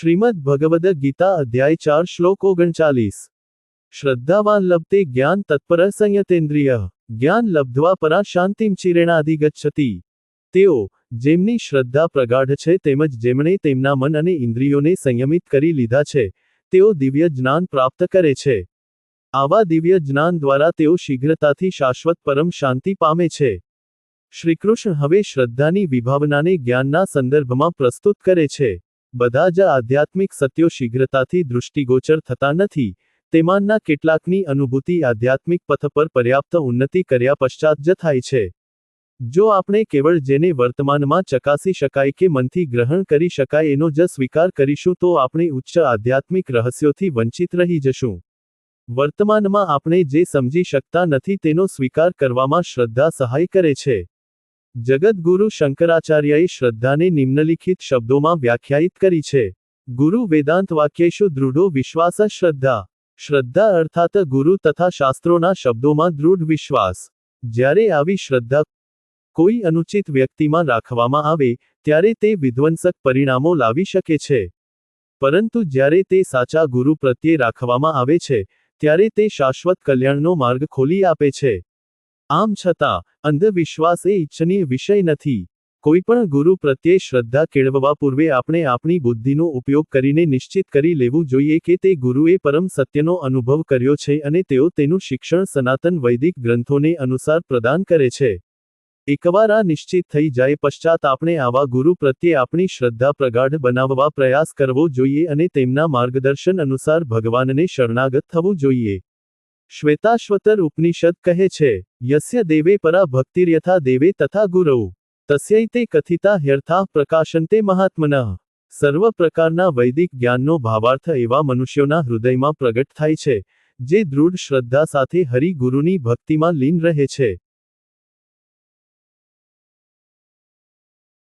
શ્રીમદ ભગવદ ગીતા અધ્યાય ચાર શ્લોક ઓગણચાલીસ. શ્રદ્ધાવાન લબ્ધે જ્ઞાન તત્પર સંયતેન્દ્રિય. જ્ઞાન લબ્ધવા પરા શાંતિમ ચિરેણાધિગચ્છતિ તેઓ જેમની શ્રદ્ધા પ્રગાઢ છે તેમજ જેમણે તેમના મન અને ઇન્દ્રિયોને સંયમિત કરી લીધા છે, તેઓ દિવ્ય જ્ઞાન પ્રાપ્ત કરે છે. આવા દિવ્ય જ્ઞાન દ્વારા તેઓ શીઘ્રતાથી શાશ્વત પરમ શાંતિ પામે છે. શ્રીકૃષ્ણ હવે શ્રદ્ધાની વિભાવનાને જ્ઞાનના સંદર્ભમાં પ્રસ્તુત કરે છે. બધા જ આધ્યાત્મિક સત્યો શીઘ્રતાથી દૃષ્ટિગોચર થતા નથી. તેમાંના કેટલાકની અનુભૂતિ આધ્યાત્મિક પથ પર પર્યાપ્ત ઉન્નતિ કર્યા પશ્ચાત જ થાય છે. જો આપણે કેવળ જેને વર્તમાનમાં ચકાસી શકાય કે મનથી ગ્રહણ કરી શકાય એનો જ સ્વીકાર કરીશું તો આપણે ઉચ્ચ આધ્યાત્મિક રહસ્યોથી વંચિત રહી જશું. વર્તમાનમાં આપણે જે સમજી શકતા નથી તેનો સ્વીકાર કરવામાં શ્રદ્ધા સહાય કરે છે. જગદગુરુ શંકરાચાર્યએ શ્રદ્ધાને નિમ્નલિખિત શબ્દોમાં વ્યાખ્યાયિત કરી છે. ગુરુ વેદાંત વાક્યેશુ દૃઢો વિશ્વાસ શ્રદ્ધા. શ્રદ્ધા અર્થાત ગુરુ તથા શાસ્ત્રોના શબ્દોમાં દૃઢ વિશ્વાસ. જ્યારે આવી શ્રદ્ધા કોઈ અનુચિત વ્યક્તિમાં રાખવામાં આવે, ત્યારે તે વિધ્વંસક પરિણામો લાવી શકે છે. પરંતુ જ્યારે તે સાચા ગુરુ પ્રત્યે રાખવામાં આવે છે, ત્યારે તે શાશ્વત કલ્યાણનો માર્ગ ખોલી આપે છે. આમ છતાં, અંધવિશ્વાસ એ ઇચ્છનીય વિષય નથી. કોઈપણ ગુરુ પ્રત્યે શ્રદ્ધા કેળવવા પૂર્વે આપણે આપણી બુદ્ધિનો ઉપયોગ કરીને નિશ્ચિત કરી લેવું જોઈએ કે તે ગુરુએ પરમ સત્યનો અનુભવ કર્યો છે અને તેઓ તેનું શિક્ષણ સનાતન વૈદિક ગ્રંથોને અનુસાર પ્રદાન કરે છે. એકવાર આ નિશ્ચિત થઈ જાય પશ્ચાત આપણે આવા ગુરુ પ્રત્યે આપણી શ્રદ્ધા પ્રગાઢ બનાવવા પ્રયાસ કરવો જોઈએ અને તેમના માર્ગદર્શન અનુસાર ભગવાનને શરણાગત થવું જોઈએ. શ્વેતાશ્વતર ઉપનિષદ કહે છે, યસ્ય દેવે પરા ભક્તિર્યથા દેવે તથા ગુરૌ. તસ્યૈતે કથિતા હ્યર્થા પ્રકાશંતે મહાત્મનઃ। સર્વ પ્રકારના વૈદિક જ્ઞાનનો ભાવાર્થ એવા મનુષ્યોના હૃદયમાં પ્રગટ થાય છે, જે દૃઢ શ્રદ્ધા સાથે હરિ ગુરુની ભક્તિમાં લીન રહે છે।